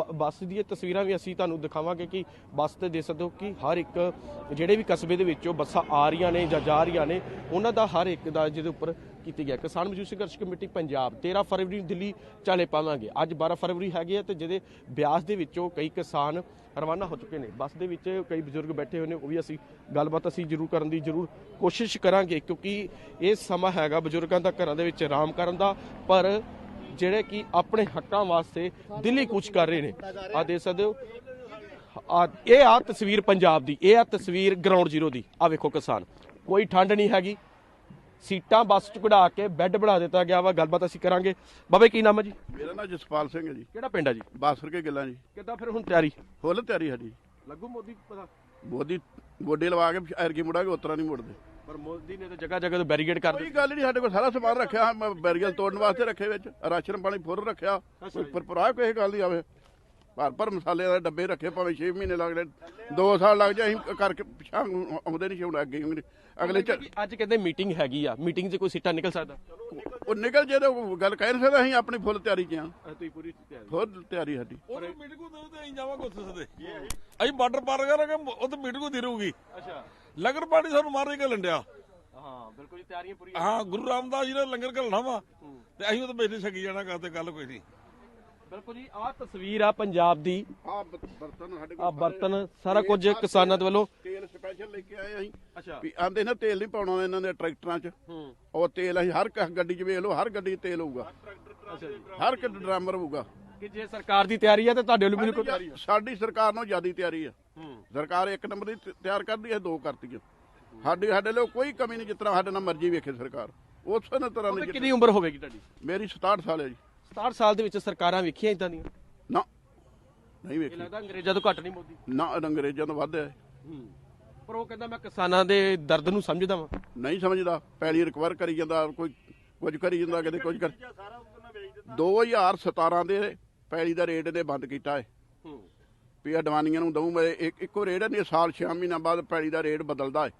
ਬ- ਬੱਸ ਦੀਆਂ ਤਸਵੀਰਾਂ ਵੀ ਅਸੀਂ ਤੁਹਾਨੂੰ ਦਿਖਾਵਾਂਗੇ ਕਿ ਬੱਸ ਤੇ ਦੇ ਸਕਦੇ ਹੋ ਕਿ ਹਰ ਇੱਕ ਜਿਹੜੇ ਵੀ ਕਸਬੇ ਦੇ ਵਿੱਚੋਂ ਬੱਸਾਂ ਆ ਰਹੀਆਂ ਨੇ ਜਾਂ ਜਾ ਰਹੀਆਂ ਨੇ, ਉਹਨਾਂ ਦਾ ਹਰ ਇੱਕ ਦਾ ਜਿਹਦੇ ਉੱਪਰ ਕੀਤੀ ਗਿਆ। ਕਿਸਾਨ ਮਜ਼ਦੂਰ ਸੰਘਰਸ਼ ਕਮੇਟੀ ਪੰਜਾਬ 13 ਫਰਵਰੀ ਨੂੰ ਦਿੱਲੀ ਚਲੇ ਪਾਵਾਂਗੇ। ਅੱਜ 12 ਫਰਵਰੀ ਹੈਗੀ ਹੈ ਤੇ ਜਿਹਦੇ ਬਿਆਸ ਦੇ ਵਿੱਚੋਂ ਕਈ ਕਿਸਾਨ ਰਵਾਨਾ ਹੋ ਚੁੱਕੇ ਨੇ। ਬੱਸ ਦੇ ਵਿੱਚ ਕਈ ਬਜ਼ੁਰਗ ਬੈਠੇ ਹੋਏ ਨੇ, ਉਹ ਵੀ ਅਸੀਂ ਗੱਲਬਾਤ ਅਸੀਂ ਜ਼ਰੂਰ ਕਰਨ ਦੀ ਜ਼ਰੂਰ ਕੋਸ਼ਿਸ਼ ਕਰਾਂਗੇ, ਕਿਉਂਕਿ ਇਹ ਸਮਾਂ ਹੈਗਾ ਬਜ਼ੁਰਗਾਂ ਦਾ ਘਰਾਂ ਦੇ ਵਿੱਚ ਆਰਾਮ ਕਰਨ ਦਾ, ਪਰ ਜਿਹੜੇ ਕਿ ਆਪਣੇ ਹੱਕਾਂ ਵਾਸਤੇ ਦਿੱਲੀ ਕੂਚ ਕਰ ਰਹੇ ਨੇ। ਆ ਦੇ ਸਕਦੇ ਹੋ। ਆ ਇਹ ਆ ਤਸਵੀਰ ਪੰਜਾਬ ਦੀ। ਇਹ ਆ ਤਸਵੀਰ ਗਰਾਊਂਡ ਜ਼ੀਰੋ ਦੀ। ਆ ਵੇਖੋ ਕਿਸਾਨ। ਕੋਈ ਠੰਡ ਨਹੀਂ ਹੈਗੀ। ਸੀਟਾਂ ਬੱਸ ਚ ਕਢਾ ਕੇ ਬੈੱਡ ਬਣਾ ਦਿੱਤਾ ਗਿਆ ਵਾ। ਗੱਲਬਾਤ ਅਸੀਂ ਕਰਾਂਗੇ। ਬਾਬੇ ਕੀ ਨਾਮ ਹੈ ਜੀ? ਮੇਰਾ ਨਾਮ ਜਸਪਾਲ ਸਿੰਘ ਹੈ ਜੀ। ਕਿਹੜਾ ਪਿੰਡ ਹੈ ਜੀ? ਬਾਸਰ ਕੇ ਗੱਲਾਂ ਜੀ। ਕਿੱਦਾਂ ਫਿਰ ਹੁਣ ਤਿਆਰੀ? ਫੁੱਲ ਤਿਆਰੀ ਸਾਡੀ ਲੱਗੂ ਮੋਦੀ ਪਤਾ? ਮੋਦੀ ਗੋਡੇ ਲਵਾ ਕੇ ਐਰ ਕੀ ਮੁੜਾਂਗੇ ਉਤਰਾ ਨਹੀਂ ਮੁੜਦੇ। ਪਰ ਮੋਦੀ ਨੇ ਤਾਂ ਜਗ੍ਹਾ ਜਗ੍ਹਾ ਤੇ ਬੈਰੀਕੇਡ ਕਰ ਕੋਈ ਦਿੱਤੇ। ਗੱਲ ਨਹੀਂ ਸਾਡੇ ਕੋਲ ਸਾਰਾ ਸਮਾਨ ਰੱਖਿਆ ਮੈਂ ਬੈਰੀਅਲ ਤੋੜਨ ਵਾਸਤੇ ਰੱਖੇ ਵਿੱਚ ਰਾਸ਼ਨ ਪਾਣੀ ਫੁੱਲ ਰੱਖਿਆ ਕੋਈ ਪਰਪਰਾ ਕਿਸੇ ਗੱਲ ਦੀ ਆਵੇ। ਭਰ ਭਰ ਮਸਾਲੇ ਦੇ ਡੱਬੇ ਰੱਖੇ ਭਾਵੇਂ 6 ਮਹੀਨੇ ਲੱਗ ਜਾਣ 2 ਸਾਲ ਲੱਗ ਜਾਏ ਅਸੀਂ ਕਰਕੇ ਪਿਛਾਂ ਆਉਂਦੇ ਨਹੀਂ ਸੀ ਹੁਣ ਅੱਗੇ ਹੀ। ਅਗਲੇ ਚ ਅੱਜ ਕਹਿੰਦੇ ਮੀਟਿੰਗ ਹੈਗੀ ਆ ਮੀਟਿੰਗ 'ਚ ਕੋਈ ਸੀਟਾਂ ਨਿਕਲ ਸਕਦਾ? ਉਹ ਨਿਕਲ ਜੇ ਤਾਂ ਗੱਲ ਕਹਿ ਨਹੀਂ ਸਕਦਾ ਅਸੀਂ ਆਪਣੀ ਫੁੱਲ ਤਿਆਰੀ ਚ ਆ ਤੁਸੀਂ ਪੂਰੀ ਤਿਆਰੀ ਫੁੱਲ ਤਿਆਰੀ ਸਾਡੀ। ਉਹ ਮੀਟਿੰਗ ਨੂੰ ਤੇ ਅਸੀਂ ਜਾਵਾਂਗੇ ਉੱਥੇ ਸਦੇ ਅਸੀਂ ਬਾਰਡਰ ਪਾਰ ਕਰਾਂਗੇ ਉਹ ਤੇ ਮੀਟਿੰਗ ਨੂੰ ਰਹੂਗੀ। ਅੱਛਾ। ਲੰਗਰ ਪਾਣੀ ਸਾਨੂੰ ਮਾਰ ਕੇ ਲੰਡਿਆ। ਹਾਂ ਬਿਲਕੁਲ ਜੀ ਤਿਆਰੀਆਂ ਪੂਰੀਆਂ। ਹਾਂ ਗੁਰੂ ਰਾਮਦਾਸ ਜੀ ਨੇ ਲੰਗਰ ਘਲਣਾ ਵਾ ਤੇ ਅਸੀਂ ਉਹ ਤਾਂ ਬੈਠੇ ਛਕੀ ਜਾਣਾ ਕਰਦੇ ਗੱਲ ਕੋਈ ਨਹੀਂ। ਬਿਲਕੁਲ ਜੀ ਆਹ ਤਸਵੀਰ ਆ ਪੰਜਾਬ ਦੀ। ਆ ਬਰਤਨ ਸਾਡੇ ਆ ਬਰਤਨ ਸਾਰਾ ਕੁਝ ਕਿਸਾਨਾਂ ਦੇ ਵੱਲੋਂ। ਤੇਲ ਸਪੈਸ਼ਲ ਲੈ ਕੇ ਆਏ ਅਸੀਂ। ਅੱਛਾ। ਵੀ ਆਂਦੇ ਨਾ ਤੇਲ ਨਹੀਂ ਪਾਉਣਾ ਇਹਨਾਂ ਦੇ ਟਰੈਕਟਰਾਂ 'ਚ। ਹੂੰ। ਉਹ ਤੇਲ ਅਸੀਂ ਹਰ ਗੱਡੀ 'ਚ ਵੇਖ ਲਓ ਹਰ ਗੱਡੀ 'ਚ ਤੇਲ ਹੋਊਗਾ। ਅੱਛਾ ਜੀ। ਹਰ ਇੱਕ ਡਰਾਮਰ ਹੋਊਗਾ। ਕਿ ਜੇ ਸਰਕਾਰ ਦੀ ਤਿਆਰੀ ਆ ਤੇ ਤੁਹਾਡੇ ਵੱਲੋਂ ਵੀ ਬਿਲਕੁਲ ਤਿਆਰੀ ਆ ਸਾਡੀ ਸਰਕਾਰ ਨੂੰ ਜਿਆਦੀ ਤਿਆਰੀ ਆ। ਹੂੰ ਸਰਕਾਰ ਇੱਕ ਨੰਬਰ ਦੀ ਤ- ਤਿਆਰ ਕਰਦੀ ਹੈ ਦੋ ਕਰਤੀ ਆ ਸਾਡੀ ਸਾਡੇ ਲਈ ਕੋਈ ਕਮੀ ਨਹੀਂ ਜਿਸ ਤਰ੍ਹਾਂ ਸਾਡੇ ਨਾਲ ਮਰਜ਼ੀ ਵੇਖੇ ਸਰਕਾਰ। ਉਸੇ ਤਰ੍ਹਾਂ ਦੀ ਕਿੰਨੀ ਉਮਰ ਹੋਵੇਗੀ ਤੁਹਾਡੀ? ਮੇਰੀ 67 ਸਾਲ ਹੈ ਜੀ। 67 ਸਾਲ ਦੇ ਵਿੱਚ ਸਰਕਾਰਾਂ ਵੇਖੀਆਂ ਇਦਾਂ ਦੀਆਂ? ਨਾ। ਨਹੀਂ ਇਹ ਵੇਖੀ ਲੱਗਦਾ ਅੰਗਰੇਜ਼ਾਂ ਤੋਂ ਘੱਟ ਨਹੀਂ ਮੋਦੀ। ਨਾ ਅੰਗਰੇਜ਼ਾਂ ਤੋਂ ਵੱਧ ਹੈ। ਹੂੰ। ਪਰ ਉਹ ਕਹਿੰਦਾ ਮੈਂ ਕਿਸਾਨਾਂ ਦੇ ਦਰਦ ਨੂੰ ਸਮਝਦਾ ਵਾਂ। ਨਹੀਂ ਸਮਝਦਾ। ਪੈਲੀ ਰਿਕਵਰ ਕਰੀ ਜਾਂਦਾ ਕੋਈ ਕੁਝ ਕਰੀ ਜਾਂਦਾ ਕਿਤੇ ਕੁਝ ਕਰ 2017 ਦੇ ਪੈਲੀ ਦਾ ਰੇਟ ਇਹਨੇ ਬੰਦ ਕੀਤਾ ਹੈ। ਹੂੰ। ਵੀ ਅਡਵਾਨੀਆਂ ਨੂੰ ਦਊਂ ਮੈਂ ਇੱਕ ਇੱਕੋ ਰੇਟ ਨਹੀਂ ਸਾਲ 6 ਮਹੀਨਿਆਂ ਬਾਅਦ ਪੈਲੀ ਦਾ ਰੇਟ ਬਦਲਦਾ ਹੈ।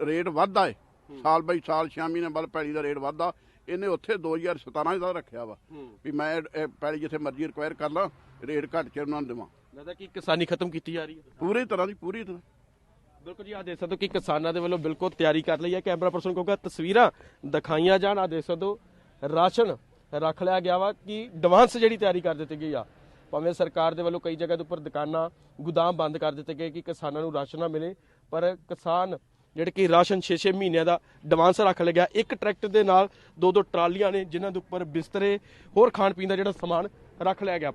ਰੇਟ ਵੱਧਦਾ ਹੈ। ਸਾਲ ਬਈ ਸਾਲ 6 ਮਹੀਨਿਆਂ ਬਾਅਦ ਪੈਲੀ ਦਾ ਰੇਟ ਵੱਧਦਾ। ਇਹਨੇ ਉੱਥੇ 2017 ਦਾ ਰੱਖਿਆ ਵਾ। ਵੀ ਮੈਂ ਪੈਲੀ ਜਿੱਥੇ ਮਰਜ਼ੀ ਰਿਕਵਾਇਰ ਕਰ ਲਾਂ ਰੇਟ ਘੱਟ ਕੇ ਉਹਨਾਂ ਨੂੰ ਦੇਵਾਂ। ਲੱਗਦਾ ਕਿ ਕਿਸਾਨੀ ਖਤਮ ਕੀਤੀ ਜਾ ਰਹੀ ਹੈ। ਪੂਰੀ ਤਰ੍ਹਾਂ ਦੀ ਪੂਰੀ ਤਰ੍ਹਾਂ। ਬਿਲਕੁਲ ਜੀ ਆ ਦੇਖ ਸਕਦੇ ਹੋ ਕਿ ਕਿਸਾਨਾਂ ਦੇ ਵੱਲੋਂ ਬਿਲਕੁਲ ਤਿਆਰੀ ਕਰ ਲਈ ਹੈ। ਕੈਮਰਾ ਪਰਸਨ ਕਹੂਗਾ ਤਸਵੀਰਾਂ ਦਿਖਾਈਆਂ ਜਾਣ। ਆ ਦੇਖ ਸਕਦੇ ਹੋ ਰਾਸ਼ਨ ਰੱਖ ਲਿਆ ਗਿਆ ਵਾ ਕਿ ਐਡਵਾਂਸ ਜਿਹੜੀ ਤਿਆਰੀ ਕਰ ਦਿੱਤੀ ਗਈ ਆ। ਭਾਵੇਂ ਸਰਕਾਰ ਦੇ ਵੱਲੋਂ ਕਈ ਜਗ੍ਹਾ ਦੇ ਉੱਪਰ ਦੁਕਾਨਾਂ, ਗੁਦਾਮ ਬੰਦ ਕਰ ਦਿੱਤੇ ਗਏ ਕਿ ਕਿਸਾਨਾਂ ਨੂੰ ਰਾਸ਼ਨ ਨਾ ਮਿਲੇ, ਪਰ ਕਿਸਾਨ ਜਿਹੜੇ ਕਿ ਰਾਸ਼ਨ 6-6 ਮਹੀਨਿਆਂ ਦਾ ਐਡਵਾਂਸ ਰੱਖ ਲਿਆ ਗਿਆ। ਇੱਕ ਟਰੈਕਟਰ ਦੇ ਨਾਲ ਦੋ ਦੋ ਟਰਾਲੀਆਂ ਨੇ, ਜਿਨ੍ਹਾਂ ਦੇ ਉੱਪਰ ਬਿਸਤਰੇ, ਹੋਰ ਖਾਣ ਪੀਣ ਦਾ ਜਿਹੜਾ ਸਮਾਨ ਰੱਖ ਲਿਆ ਗਿਆ।